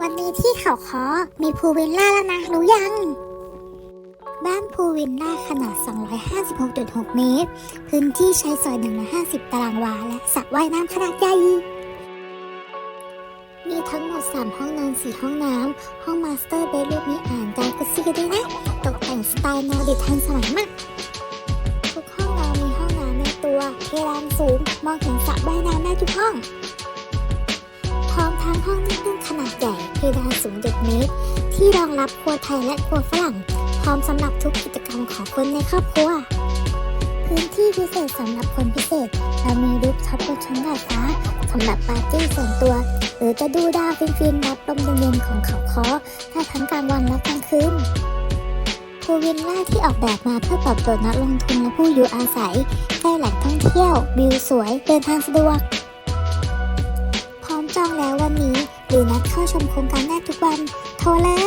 วันนี้ที่เขาคอมีพูวิลล่าแล้วนะรู้ยัง บ้านพูวิลล่าขนาด 256.6 เมตร พื้นที่ใช้สอย150 ตารางวา และสระว่ายน้ำขนาดใหญ่มีทั้งหมด 3 ห้องนอน 4 ห้องน้ำ ห้องมาสเตอร์เบดรูมมีอ่างจากุซซี่ด้วยนะ ตกแต่งสไตล์นอร์ดิกทันสมัยมาก ทุกห้องนอนมีห้องน้ำในตัวเพดานสูง มองเห็นสระว่ายน้ำได้ทุกห้อง เพดานสูง7เมตร ที่รองรับครัวไทยและครัวฝรั่ง พร้อมสำหรับทุกกิจกรรมของคนในครอบครัว พื้นที่พิเศษสำหรับคนพิเศษ เรามีรูฟท็อปบนชั้นดาดฟ้าสำหรับปาร์ตี้ส่วนตัว หรือจะดูดาวฟินๆรับลมเย็นๆของเขาคอได้ทั้งกลางวันและกลางคืนพูวิลล่าที่ออกแบบมาเพื่อตอบโจทย์นักลงทุนและผู้อยู่อาศัยใกล้แหล่งท่องเที่ยว วิวสวย เดินทางสะดวก ชมโครงการได้ทุกวัน โทรเลย